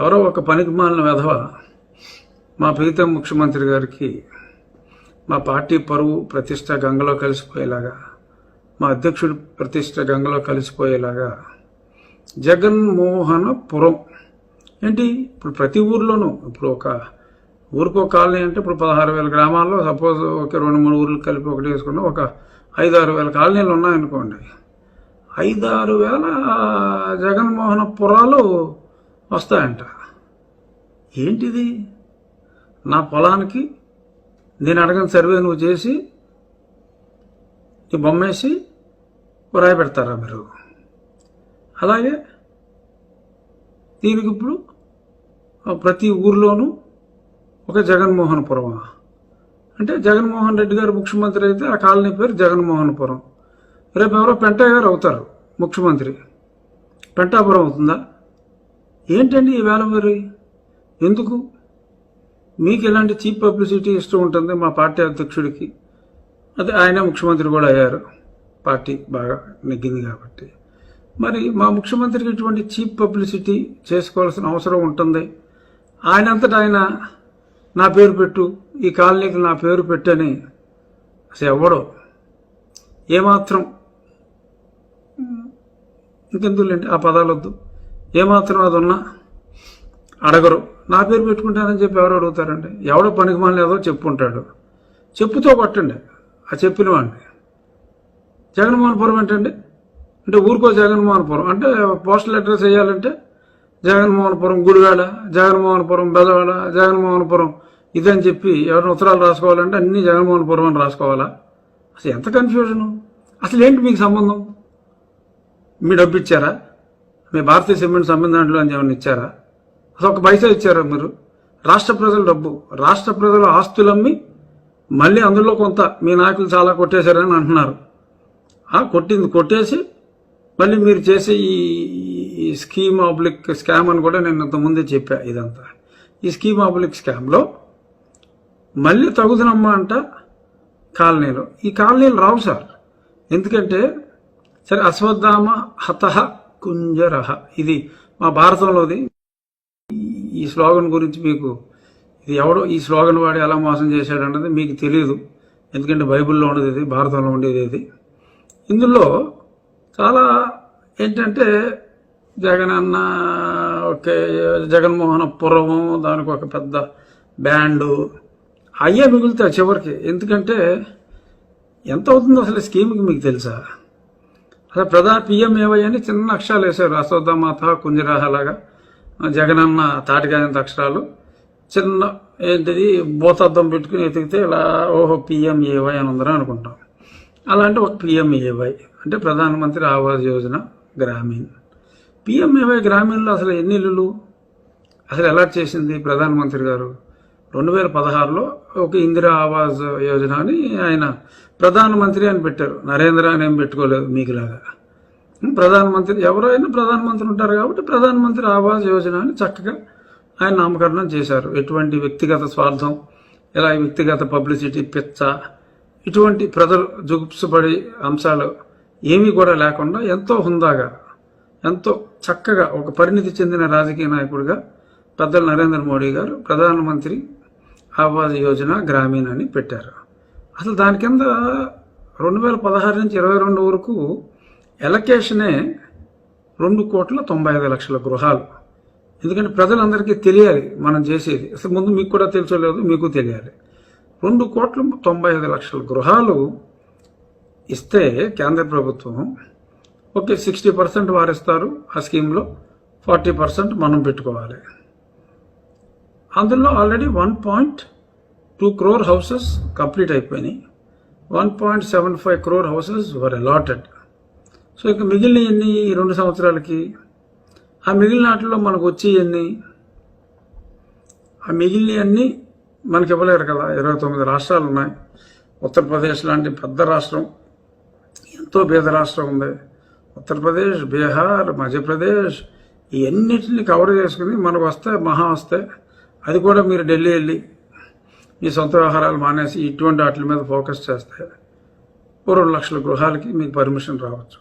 ఎవరో ఒక పనికి మాలిన వెధవ మా ప్రీతం ముఖ్యమంత్రి గారికి మా పార్టీ పరువు ప్రతిష్ట గంగలో కలిసిపోయేలాగా మా అధ్యక్షుడి ప్రతిష్ట గంగలో కలిసిపోయేలాగా జగన్మోహనపురం. ఏంటి? ఇప్పుడు ప్రతి ఊర్లోనూ ఇప్పుడు ఒక ఊరికో కాలనీ అంటే ఇప్పుడు పదహారు వేల గ్రామాల్లో సపోజ్ ఒక రెండు మూడు ఊర్లు కలిపి ఒకటి వేసుకున్నా ఒక ఐదు ఆరు వేల కాలనీలు ఉన్నాయనుకోండి. ఐదారు వేల జగన్మోహనపురాలు వస్తాయంట. ఏంటిది? నా పొలానికి నేను అడగని సర్వే నువ్వు చేసి ఈ బొమ్మేసి రాయి పెడతారా మీరు? అలాగే దీనికి ఇప్పుడు ప్రతి ఊర్లోనూ ఒక జగన్మోహన్పురం అంటే జగన్మోహన్ రెడ్డి గారు ముఖ్యమంత్రి అయితే ఆ కాలనీ పేరు జగన్మోహనపురం. రేపు ఎవరో పెంటయ్య గారు అవుతారు ముఖ్యమంత్రి. పెంటాపురం అవుతుందా? ఏంటండి ఈ వేల మరి? ఎందుకు? మీకు ఇలాంటి చీప్ పబ్లిసిటీ ఇష్టం ఉంటుంది మా పార్టీ అధ్యక్షుడికి? అదే ఆయన ముఖ్యమంత్రి కూడా అయ్యారు. పార్టీ బాగా నెగ్గింది కాబట్టి. మరి మా ముఖ్యమంత్రికి ఇటువంటి చీప్ పబ్లిసిటీ చేసుకోవాల్సిన అవసరం ఉంటుంది. ఆయనంతటా ఆయన నా పేరు పెట్టు ఈ కాలనీకి నా పేరు పెట్టని అసలు ఎవడో? ఏమాత్రం? ఇంకెందుకులేండి ఆ పదాలు వద్దు ఏమాత్రం అది ఉన్నా అడగరు. నా పేరు పెట్టుకుంటానని చెప్పి ఎవరు అడుగుతారండి? ఎవడో పనికి మళ్ళీ లేదో చెప్పుకుంటాడు చెప్పుతో పట్టండి. ఆ చెప్పిన వాడిని. జగన్మోహన్పురం ఏంటండి? అంటే ఊరికో జగన్మోహన్పురం అంటే పోస్టల్ అడ్రస్ వేయాలంటే జగన్మోహన్పురం గుడివాడ జగన్మోహన్పురం బెదవాడ జగన్మోహన్పురం ఇదని చెప్పి ఎవరైనా ఉత్తరాలు రాసుకోవాలంటే అన్ని జగన్మోహన్పురం అని రాసుకోవాలా? అసలు ఎంత కన్ఫ్యూజను అసలు ఏంటి మీకు సంబంధం? మీ డబ్బు ఇచ్చారా? మీ భారతీయ సిమెంట్ సమ్మెన్ దాంట్లో అని ఏమైనా ఇచ్చారా? అసలు ఒక పైసా ఇచ్చారా మీరు? రాష్ట్ర ప్రజల డబ్బు రాష్ట్ర ప్రజల ఆస్తులమ్మి మళ్ళీ అందులో కొంత మీ నాయకులు చాలా కొట్టేశారని అంటున్నారు. ఆ కొట్టింది కొట్టేసి మళ్ళీ మీరు చేసే ఈ స్కీమ్ ఆబ్లిక్ స్కామ్ అని కూడా నేను ఇంతకుముందే చెప్పా ఇదంతా. ఈ స్కీమ్ ఆబ్లిక్ స్కామ్లో మళ్ళీ తగుదనమ్మా అంట కాలనీలో. ఈ కాలనీలు రావు సార్. ఎందుకంటే సరే అశ్వత్థామ హతహ కుంజరహ ఇది మా భారతంలోది. ఈ స్లోగన్ గురించి మీకు ఇది ఎవడో ఈ స్లోగన్ వాడి ఎలా మోసం చేశాడు అన్నది మీకు తెలియదు ఎందుకంటే బైబిల్లో ఉండేది ఇది భారతంలో ఉండేది ఇది. ఇందులో చాలా ఏంటంటే జగన్ అన్న ఓకే జగన్మోహన పురము దానికి ఒక పెద్ద బ్యాండు అయ్యే మిగులుతాయి చివరికి. ఎందుకంటే ఎంత అవుతుందో అసలు స్కీమ్కి మీకు తెలుసా? అసలు ప్రధాన పిఎం అని చిన్న అక్షరాలు వేశారు. అశ్వత్థమాత కుంజరాహ లాగా. జగనన్న తాటికాయంత అక్షరాలు. చిన్న ఏంటిది? భూతార్థం పెట్టుకుని ఎతికితే ఇలా ఓహో పిఎం ఏవై అని ఉందని అనుకుంటాం. అలాంటి ఒక పిఎంఏవై అంటే ప్రధానమంత్రి ఆవాస్ యోజన గ్రామీణ్. పిఎంఏవై గ్రామీణ్లో అసలు ఎన్ని ఇల్లులు? అసలు ఎలా చేసింది ప్రధానమంత్రి గారు? రెండు వేల పదహారులో ఒక ఇందిరా ఆవాస్ యోజన అని ఆయన ప్రధానమంత్రి అని పెట్టారు. నరేంద్ర అని ఏం పెట్టుకోలేదు మీకులాగా. ప్రధానమంత్రి ఎవరైనా ప్రధానమంత్రి ఉంటారు కాబట్టి ప్రధానమంత్రి ఆవాస్ యోజన అని చక్కగా ఆయన నామకరణం చేశారు. ఎటువంటి వ్యక్తిగత స్వార్థం ఇలా వ్యక్తిగత పబ్లిసిటీ పిచ్చ ఇటువంటి ప్రజలు జుగుప్సపడే అంశాలు ఏమీ కూడా లేకుండా ఎంతో హుందాగా ఎంతో చక్కగా ఒక పరిణితి చెందిన రాజకీయ నాయకుడిగా పెద్దలు నరేంద్ర మోడీ గారు ప్రధానమంత్రి ఆవాస్ యోజన గ్రామీణ అని పెట్టారు. అసలు దాని కింద రెండు వేల పదహారు నుంచి ఇరవై రెండు వరకు ఎలకేషనే రెండు కోట్ల తొంభై ఐదు లక్షల గృహాలు. ఎందుకంటే ప్రజలందరికీ తెలియాలి మనం చేసేది. అసలు ముందు మీకు కూడా తెలుసోలేదు మీకు తెలియాలి. రెండు కోట్ల తొంభై ఐదు లక్షల గృహాలు ఇస్తే కేంద్ర ప్రభుత్వం ఓకే సిక్స్టీ పర్సెంట్ వారిస్తారు ఆ స్కీమ్లో ఫార్టీ పర్సెంట్ మనం పెట్టుకోవాలి. అందులో already one point two crore houses complete అయిపోయినాయి. One point seven five crore houses were allotted so ఇక మిగిలిన ఎన్ని? ఈ రెండు సంవత్సరాలకి. ఆ మిగిలిన వాటిలో మనకు వచ్చి ఎన్ని? ఆ మిగిలిన అన్ని మనకి ఇవ్వలేరు కదా. ఇరవై తొమ్మిది రాష్ట్రాలు ఉన్నాయి. ఉత్తరప్రదేశ్ లాంటి పెద్ద రాష్ట్రం. ఎంతో పేద రాష్ట్రం ఉంది. ఉత్తరప్రదేశ్ బీహార్ మధ్యప్రదేశ్ ఇవన్నిటిని కవర్ చేసుకుని మనకు వస్తే మహా వస్తే అది కూడా మీరు ఢిల్లీ వెళ్ళి మీ సొంత వ్యవహారాలు మానేసి ఇటువంటి వాటి మీద ఫోకస్ చేస్తే ఓ రెండు లక్షల గృహాలకి మీకు పర్మిషన్ రావచ్చు.